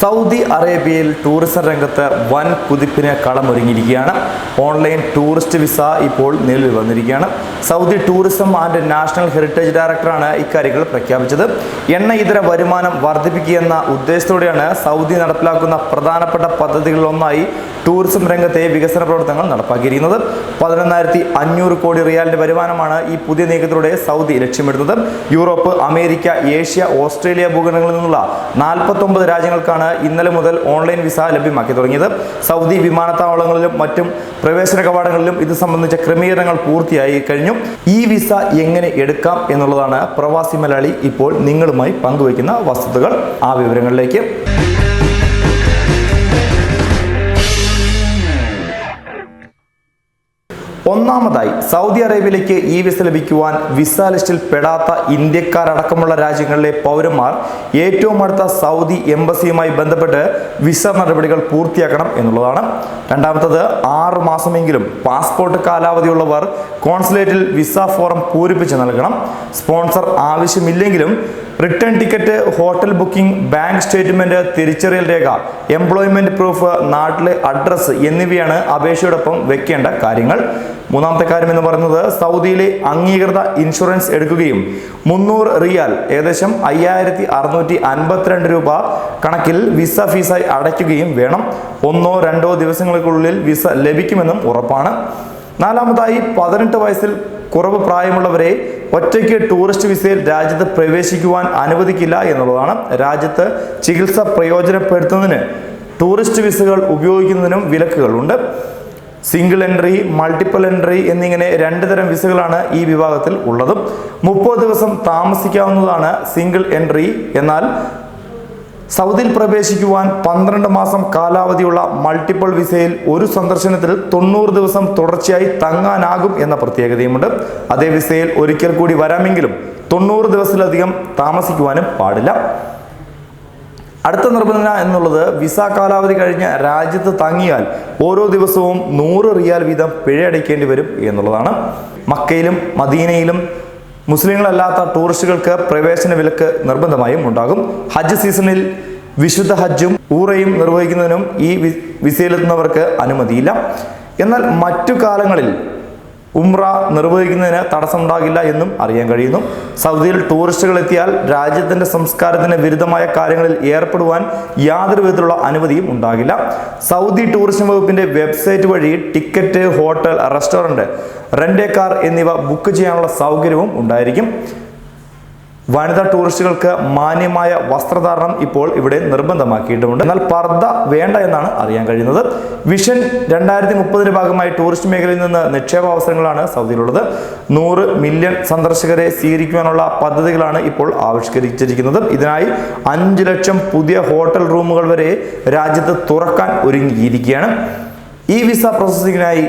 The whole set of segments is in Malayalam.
സൗദി അറേബ്യയിൽ ടൂറിസം രംഗത്ത് വൻ കുതിപ്പിന് കളമൊരുങ്ങിയിരിക്കുകയാണ്. ഓൺലൈൻ ടൂറിസ്റ്റ് വിസ ഇപ്പോൾ നിലവിൽ വന്നിരിക്കുകയാണ്. Saudi tourism and national heritage ഡയറക്ടറാണ് ഇക്കാര്യങ്ങൾ പ്രഖ്യാപിച്ചത്. എണ്ണ ഇതര വരുമാനം വർദ്ധിപ്പിക്കുകയെന്ന ഉദ്ദേശത്തോടെയാണ് സൗദി നടപ്പിലാക്കുന്ന പ്രധാനപ്പെട്ട പദ്ധതികളിലൊന്നായി ടൂറിസം രംഗത്തെ വികസന പ്രവർത്തനങ്ങൾ നടപ്പാക്കിയിരിക്കുന്നത്. പതിനൊന്നായിരത്തി അഞ്ഞൂറ് കോടി റിയാലിന്റെ വരുമാനമാണ് ഈ പുതിയ നീക്കത്തിലൂടെ സൗദി ലക്ഷ്യമിടുന്നത്. യൂറോപ്പ് അമേരിക്ക ഏഷ്യ ഓസ്ട്രേലിയ ഭൂഖണ്ഡങ്ങളിൽ നിന്നുള്ള നാൽപ്പത്തൊമ്പത് രാജ്യങ്ങൾക്കാണ് ഇന്നലെ മുതൽ ഓൺലൈൻ വിസ ലഭ്യമാക്കി തുടങ്ങിയത്. സൗദി വിമാനത്താവളങ്ങളിലും മറ്റും പ്രവേശന കവാടങ്ങളിലും ഇത് സംബന്ധിച്ച ക്രമീകരണങ്ങൾ പൂർത്തിയായി കഴിഞ്ഞു. ഈ വിസ എങ്ങനെ എടുക്കാം എന്നുള്ളതാണ് പ്രവാസി മലയാളി ഇപ്പോൾ നിങ്ങളുമായി പങ്കുവയ്ക്കുന്ന വസ്തുതകൾ. ആ വിവരങ്ങളിലേക്ക്. ഒന്നാമതായി സൗദി അറേബ്യയിലേക്ക് ഇ വിസ ലഭിക്കുവാൻ വിസ ലിസ്റ്റിൽ പെടാത്ത ഇന്ത്യക്കാരടക്കമുള്ള രാജ്യങ്ങളിലെ പൗരന്മാർ ഏറ്റവും അടുത്ത സൗദി എംബസിയുമായി ബന്ധപ്പെട്ട് വിസ നടപടികൾ പൂർത്തിയാക്കണം എന്നുള്ളതാണ്. രണ്ടാമത്തത് ആറു മാസമെങ്കിലും പാസ്പോർട്ട് കാലാവധിയുള്ളവർ കോൺസുലേറ്റിൽ വിസ ഫോറം പൂരിപ്പിച്ച് നൽകണം. Sponsor ആവശ്യമില്ലെങ്കിലും return ticket hotel booking bank statement തിരിച്ചറിയൽ രേഖ എംപ്ലോയ്മെന്റ് പ്രൂഫ് നാട്ടിലെ അഡ്രസ്സ് എന്നിവയാണ് അപേക്ഷയോടൊപ്പം വെക്കേണ്ട കാര്യങ്ങൾ. മൂന്നാമത്തെ കാര്യം എന്ന് പറയുന്നത് സൗദിയിലെ അംഗീകൃത ഇൻഷുറൻസ് എടുക്കുകയും മുന്നൂറ് റിയാൽ ഏകദേശം അയ്യായിരത്തി അറുന്നൂറ്റി അൻപത്തിരണ്ട് രൂപ കണക്കിൽ വിസ ഫീസായി അടയ്ക്കുകയും വേണം. ഒന്നോ രണ്ടോ ദിവസങ്ങൾക്കുള്ളിൽ വിസ ലഭിക്കുമെന്നും ഉറപ്പാണ്. നാലാമതായി പതിനെട്ട് വയസ്സിൽ കുറവ് പ്രായമുള്ളവരെ ഒറ്റയ്ക്ക് ടൂറിസ്റ്റ് വിസയിൽ രാജ്യത്ത് പ്രവേശിക്കുവാൻ അനുവദിക്കില്ല എന്നുള്ളതാണ് രാജ്യത്ത് ചികിത്സ പ്രയോജനപ്പെടുത്തുന്നതിന് ടൂറിസ്റ്റ് വിസകൾ ഉപയോഗിക്കുന്നതിനും വിലക്കുകളുണ്ട്. സിംഗിൾ എൻട്രി മൾട്ടിപ്പിൾ എൻട്രി എന്നിങ്ങനെ രണ്ട് തരം വിസകളാണ് ഈ വിഭാഗത്തിൽ ഉള്ളതും. മുപ്പത് ദിവസം താമസിക്കാവുന്നതാണ് സിംഗിൾ എൻട്രി എന്നാൽ സൗദിയിൽ പ്രവേശിക്കുവാൻ പന്ത്രണ്ട് മാസം കാലാവധിയുള്ള മൾട്ടിപ്പിൾ വിസയിൽ ഒരു സന്ദർശനത്തിൽ തൊണ്ണൂറ് ദിവസം തുടർച്ചയായി തങ്ങാനാകും എന്ന പ്രത്യേകതയുമുണ്ട്. അതേ വിസയിൽ ഒരിക്കൽ കൂടി വരാമെങ്കിലും തൊണ്ണൂറ് ദിവസത്തിലധികം താമസിക്കുവാനും പാടില്ല. അടുത്ത നിബന്ധന എന്നുള്ളത് വിസ കാലാവധി കഴിഞ്ഞ് രാജ്യത്ത് തങ്ങിയാൽ ഓരോ ദിവസവും നൂറ് റിയാൽ വീതം പിഴയടയ്ക്കേണ്ടി വരും എന്നുള്ളതാണ്. മക്കയിലും മദീനയിലും മുസ്ലിങ്ങളല്ലാത്ത ടൂറിസ്റ്റുകൾക്ക് പ്രവേശന വിലക്ക് നിർബന്ധമായും ഉണ്ടാകും. ഹജ്ജ് സീസണിൽ വിശുദ്ധ ഹജ്ജും ഊറയും നിർവഹിക്കുന്നതിനും ഈ വിസയിലെത്തുന്നവർക്ക് അനുമതിയില്ല. എന്നാൽ മറ്റു കാലങ്ങളിൽ ഉംറ നിർവഹിക്കുന്നതിന് തടസ്സമുണ്ടാകില്ല എന്നും അറിയാൻ കഴിയുന്നു. സൗദിയിൽ ടൂറിസ്റ്റുകൾ എത്തിയാൽ രാജ്യത്തിന്റെ സംസ്കാരത്തിന് വിരുദ്ധമായ കാര്യങ്ങളിൽ ഏർപ്പെടുവാൻ യാതൊരു വിധത്തിലുള്ള അനുമതിയും ഉണ്ടാകില്ല. സൗദി ടൂറിസം വകുപ്പിന്റെ വെബ്സൈറ്റ് വഴി ticket hotel restaurant rent a car എന്നിവ ബുക്ക് ചെയ്യാനുള്ള സൗകര്യവും ഉണ്ടായിരിക്കും. വനിതാ ടൂറിസ്റ്റുകൾക്ക് മാന്യമായ വസ്ത്രധാരണം ഇപ്പോൾ ഇവിടെ നിർബന്ധമാക്കിയിട്ടുമുണ്ട്. എന്നാൽ പർദ്ദ വേണ്ട എന്നാണ് അറിയാൻ കഴിയുന്നത്. വിഷൻ രണ്ടായിരത്തി മുപ്പതിന്റെ ഭാഗമായി ടൂറിസ്റ്റ് മേഖലയിൽ നിന്ന് നിക്ഷേപ അവസരങ്ങളാണ് സൗദിയിലുള്ളത്. നൂറ് മില്യൺ സന്ദർശകരെ സ്വീകരിക്കുവാനുള്ള പദ്ധതികളാണ് ഇപ്പോൾ ആവിഷ്കരിച്ചിരിക്കുന്നത്. ഇതിനായി അഞ്ച് ലക്ഷം പുതിയ ഹോട്ടൽ റൂമുകൾ വരെ രാജ്യത്ത് തുറക്കാൻ ഒരുങ്ങിയിരിക്കുകയാണ്. ഈ visa പ്രോസസ്സിങ്ങിനായി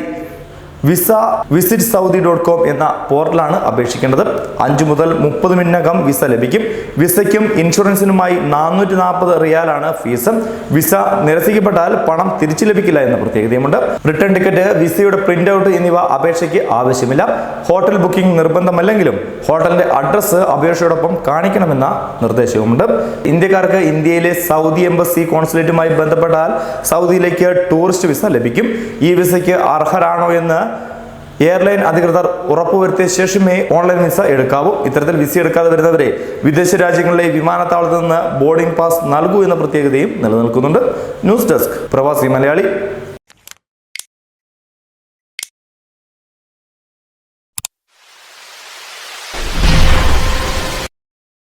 visa visit Saudi dot com എന്ന പോർട്ടലാണ് അപേക്ഷിക്കേണ്ടത്. അഞ്ചു മുതൽ മുപ്പത് മിനിറ്റിനകം വിസ ലഭിക്കും. വിസയ്ക്കും ഇൻഷുറൻസിനുമായി നാനൂറ്റി നാൽപ്പത് റിയാലാണ് ഫീസ്. വിസ നിരസിക്കപ്പെട്ടാൽ പണം തിരിച്ചു ലഭിക്കില്ല എന്ന പ്രത്യേകതയുമുണ്ട്. റിട്ടേൺ ടിക്കറ്റ് വിസയുടെ പ്രിന്റ് ഔട്ട് എന്നിവ അപേക്ഷയ്ക്ക് ആവശ്യമില്ല. ഹോട്ടൽ ബുക്കിംഗ് നിർബന്ധമല്ലെങ്കിലും ഹോട്ടലിന്റെ അഡ്രസ്സ് അപേക്ഷയോടൊപ്പം കാണിക്കണമെന്ന നിർദ്ദേശവുമുണ്ട്. ഇന്ത്യക്കാർക്ക് ഇന്ത്യയിലെ സൗദി എംബസി കോൺസുലേറ്റുമായി ബന്ധപ്പെട്ടാൽ സൗദിയിലേക്ക് ടൂറിസ്റ്റ് വിസ ലഭിക്കും. ഈ വിസയ്ക്ക് അർഹരാണോ എന്ന് എയർലൈൻ അധികൃതർ ഉറപ്പുവരുത്തിയ ശേഷമേ ഓൺലൈൻ വിസ എടുക്കാവൂ. ഇത്തരത്തിൽ വിസ എടുക്കാതെ വരുന്നവരെ വിദേശ രാജ്യങ്ങളിലെ വിമാനത്താവളത്തിൽ നിന്ന് ബോർഡിംഗ് പാസ് നൽകൂ എന്ന പ്രത്യേകതയും നിലനിൽക്കുന്നുണ്ട്. ന്യൂസ് ഡെസ്ക് പ്രവാസി മലയാളി